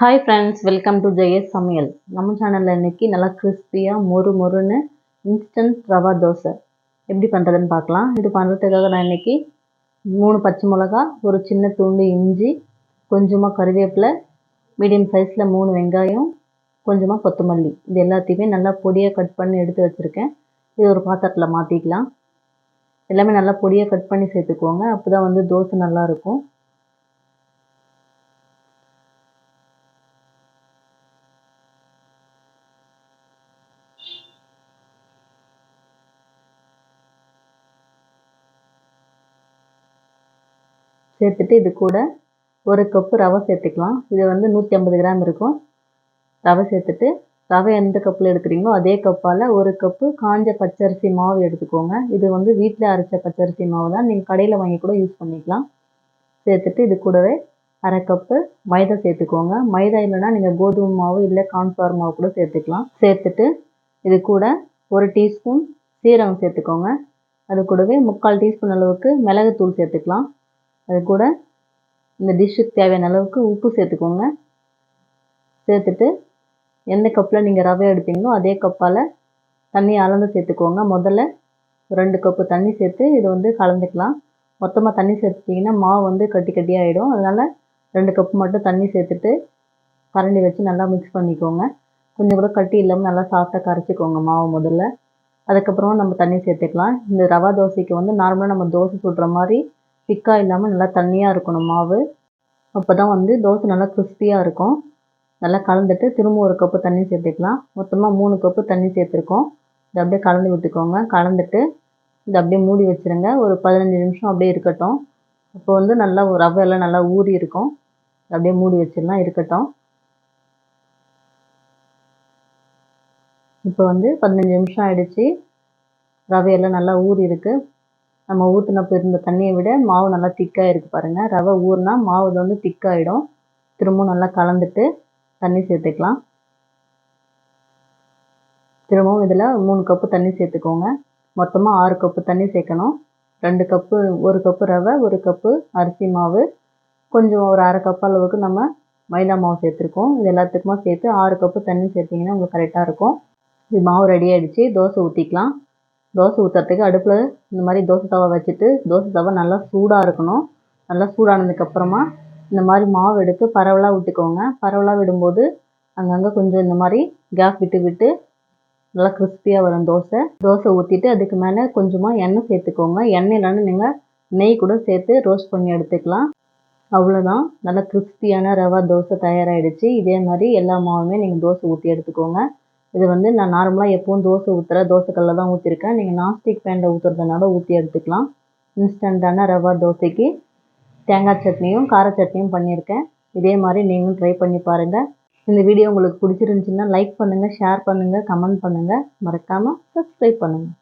Hi friends welcome to Jayas சமையல் நம்ம சேனலில் இன்றைக்கி நல்லா கிறிஸ்பியாக மொறு மொறுன்னு இன்ஸ்டன்ட் ரவா தோசை. எப்படி பண்ணுறதுன்னு பார்க்கலாம். இது பண்ணுறதுக்காக நான் இன்னைக்கு மூணு பச்சை மிளகா ஒரு சின்ன துண்டு இஞ்சி கொஞ்சமாக கருவேப்பிலை மீடியம் சைஸில் மூணு வெங்காயம் கொஞ்சமாக கொத்தமல்லி. இது எல்லாத்தையுமே நல்லா பொடியாக கட் பண்ணி எடுத்து வச்சுருக்கேன். இது ஒரு பாத்திரத்தில் மாற்றிக்கலாம் எல்லாமே நல்லா பொடியாக கட் பண்ணி சேர்த்துக்கோங்க. அப்போ தான் வந்து தோசை நல்லாயிருக்கும் சேர்த்துட்டு இது கூட ஒரு கப்பு ரவை சேர்த்துக்கலாம். இது வந்து நூற்றி ஐம்பது கிராம் இருக்கும். ரவை சேர்த்துட்டு ரவை எந்த கப்பில் எடுக்கிறீங்களோ அதே கப்பால் ஒரு கப்பு காஞ்ச பச்சரிசி மாவு எடுத்துக்கோங்க. இது வந்து வீட்டில் அரைச்ச பச்சரிசி மாவு தான். நீங்கள் கடையில் வாங்கி கூட யூஸ் பண்ணிக்கலாம். சேர்த்துட்டு இது கூடவே அரை கப்பு மைதா சேர்த்துக்கோங்க. மைதா இல்லைன்னா நீங்கள் கோதுமை மாவு இல்லை கார்ன்ஃப்ளவர் மாவு கூட சேர்த்துக்கலாம். சேர்த்துட்டு இது கூட ஒரு டீஸ்பூன் சீரகம் சேர்த்துக்கோங்க. அது கூடவே முக்கால் டீஸ்பூன் அளவுக்கு மிளகுத்தூள் சேர்த்துக்கலாம். அது கூட இந்த டிஷ்ஷுக்கு தேவையான அளவுக்கு உப்பு சேர்த்துக்கோங்க. சேர்த்துட்டு எந்த கப்பில் நீங்கள் ரவை எடுத்தீங்களோ அதே கப்பால் தண்ணி அளந்து சேர்த்துக்கோங்க. முதல்ல ரெண்டு கப்பு தண்ணி சேர்த்து இதை வந்து கலந்துக்கலாம். மொத்தமாக தண்ணி சேர்த்துட்டிங்கன்னா மாவு வந்து கட்டி கட்டி ஆகிடும் அதனால் ரெண்டு கப்பு மட்டும் தண்ணி சேர்த்துட்டு கரண்டி வச்சு நல்லா மிக்ஸ் பண்ணிக்கோங்க. கொஞ்சம் கூட கட்டி இல்லாமல் நல்லா சாஃப்டாக கரைச்சிக்கோங்க மாவு முதல்ல. அதுக்கப்புறமா நம்ம தண்ணி சேர்த்துக்கலாம். இந்த ரவா தோசைக்கு வந்து நார்மலாக நம்ம தோசை சுடுற மாதிரி திக்காக இல்லாமல் நல்லா தண்ணியாக இருக்கணும் மாவு. அப்போ தான் வந்து தோசை நல்லா கிறிஸ்பியாக இருக்கும். நல்லா கலந்துட்டு திரும்ப ஒரு கப்பு தண்ணி சேர்த்துக்கலாம். மொத்தமாக மூணு கப்பு தண்ணி சேர்த்துருக்கோம். இதை அப்படியே கலந்து விட்டுக்கோங்க. கலந்துட்டு இதை அப்படியே மூடி வச்சுருங்க. ஒரு பதினஞ்சு நிமிஷம் அப்படியே இருக்கட்டும். அப்போ வந்து நல்லா ரவையெல்லாம் நல்லா ஊறி இருக்கும். அப்படியே மூடி வச்சிடலாம். இருக்கட்டும். இப்போ வந்து பதினஞ்சு நிமிஷம் ஆகிடுச்சி ரவையெல்லாம் நல்லா ஊறி இருக்குது நம்ம ஊற்றின இருந்த தண்ணியை விட மாவு நல்லா திக்காக இருக்குது பாருங்கள் ரவை ஊறினா மாவு வந்து திக்காகிடும் திரும்பவும் நல்லா கலந்துட்டு தண்ணி சேர்த்துக்கலாம். திரும்பவும் இதில் மூணு கப்பு தண்ணி சேர்த்துக்கோங்க. மொத்தமாக ஆறு கப்பு தண்ணி சேர்க்கணும். ரெண்டு கப்பு ஒரு கப்பு ரவை ஒரு கப்பு அரிசி மாவு. கொஞ்சம் ஒரு அரை கப் அளவுக்கு நம்ம மைதா மாவு சேர்த்துருக்கோம். இது எல்லாத்துக்குமா சேர்த்து ஆறு கப்பு தண்ணி சேர்த்திங்கன்னா உங்களுக்கு கரெக்டாக இருக்கும். இது மாவு ரெடி ஆகிடுச்சு தோசை ஊற்றிக்கலாம் தோசை ஊற்றுறதுக்கு அடுப்பில் இந்த மாதிரி தோசை தவா வச்சுட்டு தோசை தவா நல்லா சூடாக இருக்கணும். நல்லா சூடானதுக்கப்புறமா இந்த மாதிரி மாவு எடுத்து பரவலாக விட்டுக்கோங்க பரவலாக விடும்போது அங்கங்கே கொஞ்சம் இந்த மாதிரி கேப் விட்டு விட்டு நல்லா கிறிஸ்பியாக வரும் தோசை. தோசை ஊற்றிட்டு அதுக்கு மேலே கொஞ்சமாக எண்ணெய் சேர்த்துக்கோங்க. எண்ணெய் இல்லைன்னா நீங்கள் நெய் கூட சேர்த்து ரோஸ்ட் பண்ணி எடுத்துக்கலாம். அவ்வளோதான் நல்லா கிறிஸ்பியான ரவா தோசை தயாராகிடுச்சு இதே மாதிரி எல்லா மாவுமே நீங்கள் தோசை ஊற்றி எடுத்துக்கோங்க. இது வந்து நான் நார்மலாக எப்பவும் தோசை ஊற்றுற தோசைக்கல்லில் தான் ஊற்றிருக்கேன் நீங்கள் நான்ஸ்டிக் பேனில் ஊற்றுறதுனால ஊற்றி எடுத்துக்கலாம். இன்ஸ்டண்ட்டான ரவா தோசைக்கு தேங்காய் சட்னியும் கார சட்னியும் பண்ணியிருக்கேன் இதே மாதிரி நீங்களும் ட்ரை பண்ணி பாருங்கள் இந்த வீடியோ உங்களுக்கு பிடிச்சிருந்துச்சின்னா லைக் பண்ணுங்கள் ஷேர் பண்ணுங்கள் கமெண்ட் பண்ணுங்கள் மறக்காமல் சப்ஸ்கிரைப் பண்ணுங்கள்